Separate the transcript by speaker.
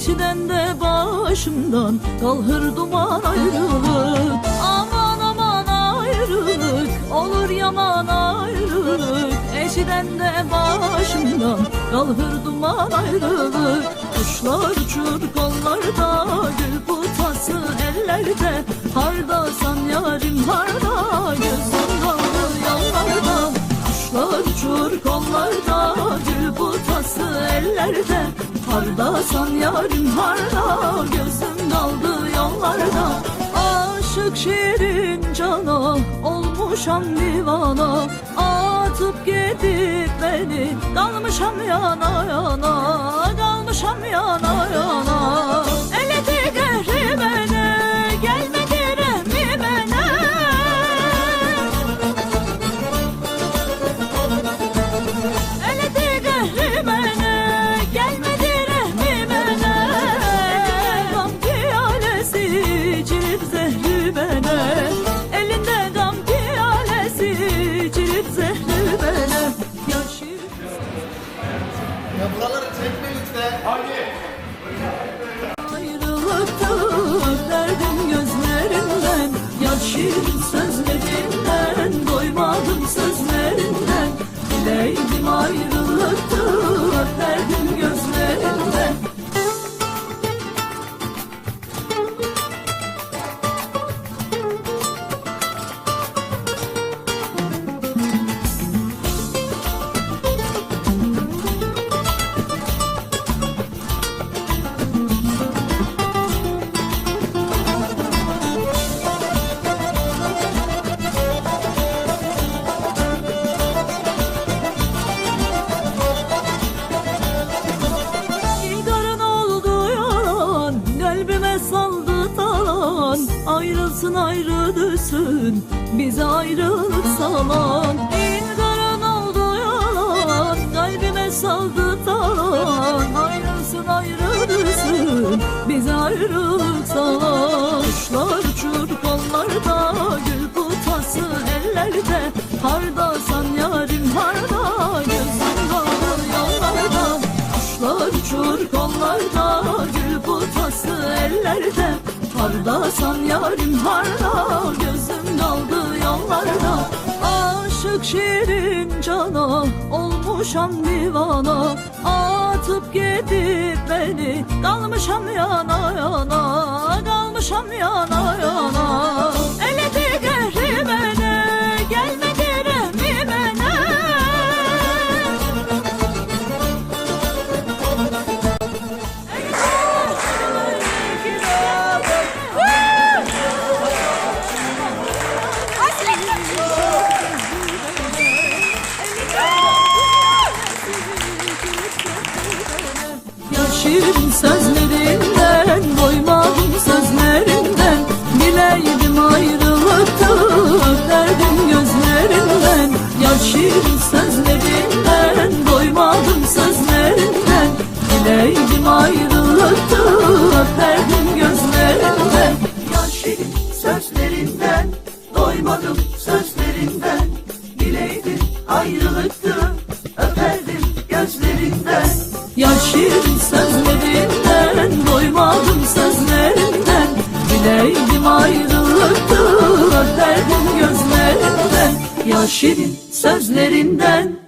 Speaker 1: Eşiden de başımdan kalhır duman ayrılık. Aman aman ayrılık olur yaman ayrılık. Eşiden de başımdan kalhır duman ayrılık. Kuşlar uçur kollarda gül putası ellerde. Harda san yarim harda gözüm kaldı yollarda Kuşlar uçur kollarda gül putası ellerde Harda san yarim harda gözüm kaldı yollarda. Aşık şirin cana olmuşam divana Atıp gidip beni kalmışam yana yana 아, 예. Ayrılsın ayrı düşsün Bize ayrılık salan İlgarın oldu yalan. Kalbime saldı talan. Ayrılsın ayrı düşsün Bize ayrılık salan Kuşlar uçur Gül putası ellerde. Harda san yarim harda Gözüm kaldı yollarda. Kuşlar uçur kollarda Gül putası ellerde Harda san yarim harda Gözüm kaldı yollarda Aşık şirin cana Olmuşam divana. Atıp gidip beni Kalmışam yana yana Kalmışam yana Yaşın sözlerinden Yaşın sözlerinden